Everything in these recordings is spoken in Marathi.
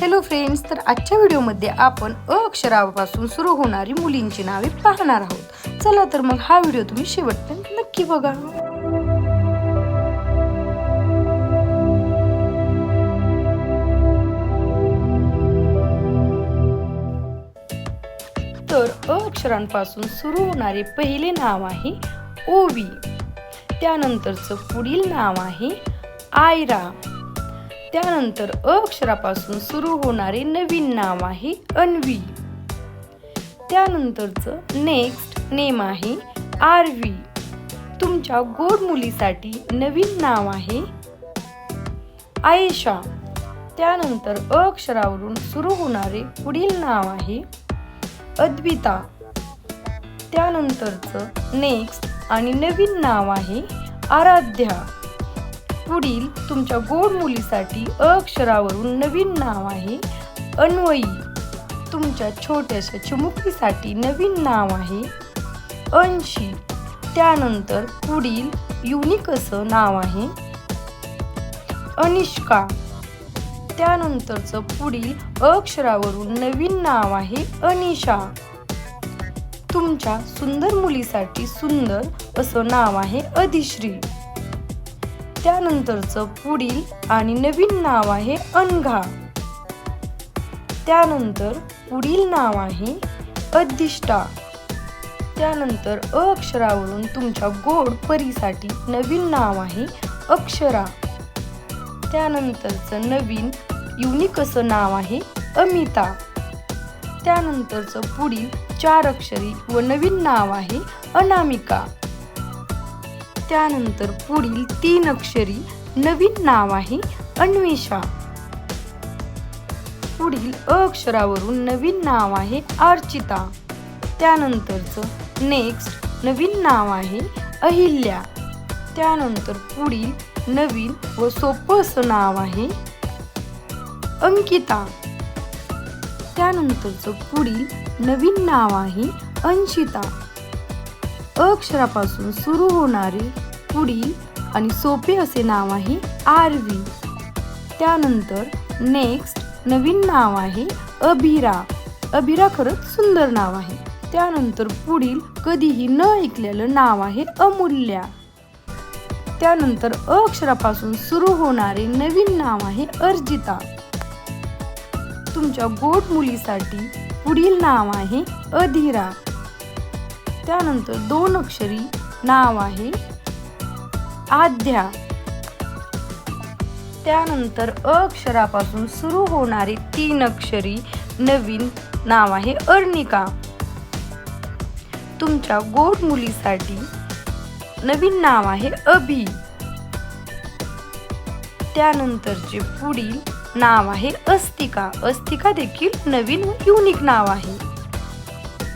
हॅलो फ्रेंड्स तर आजच्या व्हिडिओमध्ये आपण अ अक्षरापासून सुरू होणारी मुलींची नावे पाहणार आहोत. चला तर मग हा व्हिडिओ तुम्ही शेवटपर्यंत नक्की बघा. तर अ अक्षरांपासून सुरू होणारे पहिले नाव आहे ओवी त्यानंतरचं पुढील नाव आहे आयरा. त्यानंतर अ अक्षरापासून सुरू होणारे नवीन नाव आहे अन्वी. त्यानंतरचं नेक्स्ट नेम आहे आरवी. तुमच्या गोड मुलीसाठी नवीन नाव आहे आयशा. त्यानंतर अ अक्षरावरून सुरू होणारे पुढील नाव आहे अद्विता. त्यानंतरचं नेक्स्ट आणि नवीन नाव आहे आराध्या. पुढील तुमच्या गोड मुलीसाठी अक्षरावरून नवीन नाव आहे. अन्वयी तुमच्या छोट्याशा चिमुकलीसाठी नवीन नाव आहे. अंशी त्यानंतर पुढील युनिक असं नाव आहे. अनिष्का त्यानंतरचं पुढील अक्षरावरून नवीन नाव आहे. अनिशा तुमच्या सुंदर मुलीसाठी सुंदर असं नाव आहे. अधिश्री. त्यानंतरचं पुढील आणि नवीन नाव आहे अनघा. त्यानंतर पुढील नाव आहे अधिष्ठा. त्यानंतर अ अक्षरावरून तुमच्या गोड परीसाठी नवीन नाव आहे अक्षरा. त्यानंतरचं नवीन युनिक असं नाव आहे अमिता. त्यानंतरचं पुढील चार अक्षरी व नवीन नाव आहे अनामिका. त्यानंतर पुढील तीन अक्षरी नवीन नाव आहे अन्वेषा. पुढील अ अक्षरावरून नवीन नाव आहे अर्चिता. त्यानंतरचं नेक्स्ट नवीन नाव आहे अहिल्या. त्यानंतर पुढील नवीन व सोपं असं नाव आहे अंकिता. त्यानंतरचं पुढील नवीन नाव आहे अंशिता. अक्षरापासून सुरू होणारे पुढील आणि सोपे असे नाव आहे आरवी. त्यानंतर नेक्स्ट नवीन नाव आहे अभिरा. अभिरा खरंच सुंदर नाव आहे. त्यानंतर पुढील कधीही न ऐकलेलं नाव आहे अमूल्या. त्यानंतर अ अक्षरापासून सुरू होणारे नवीन नाव आहे अर्जिता. तुमच्या गोड मुलीसाठी पुढील नाव आहे अधीरा. त्यानंतर दोन अक्षरी नाव आहे आद्या त्यानंतर अ अक्षरापासून सुरू होणारे तीन अक्षरी नवीन नाव आहे अर्णिका तुमच्या गोड मुलीसाठी नवीन नाव आहे अभि. त्यानंतरचे पुढील नाव आहे अस्तिका. अस्तिका देखील नवीन युनिक नाव आहे.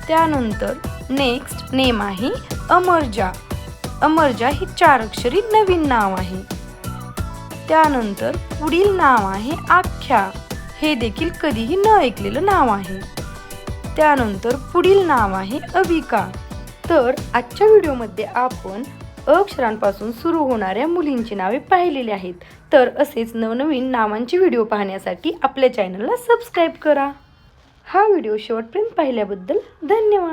त्यानंतर नेक्स्ट नेम आहे अमरजा. अमरजा ही चार अक्षरी नवीन नाव आहे. त्यानंतर पुढील नाव आहे आख्या. हे देखील कधीही न ऐकलेलं नाव आहे. त्यानंतर पुढील नाव आहे अविका. तर आजच्या व्हिडिओमध्ये आपण अक्षरांपासून सुरू होणाऱ्या मुलींची नावे पाहिलेली आहेत. तर असेच नवनवीन नावांची व्हिडिओ पाहण्यासाठी आपल्या चॅनलला सबस्क्राईब करा. हा व्हिडिओ शेवटपर्यंत पाहिल्याबद्दल धन्यवाद.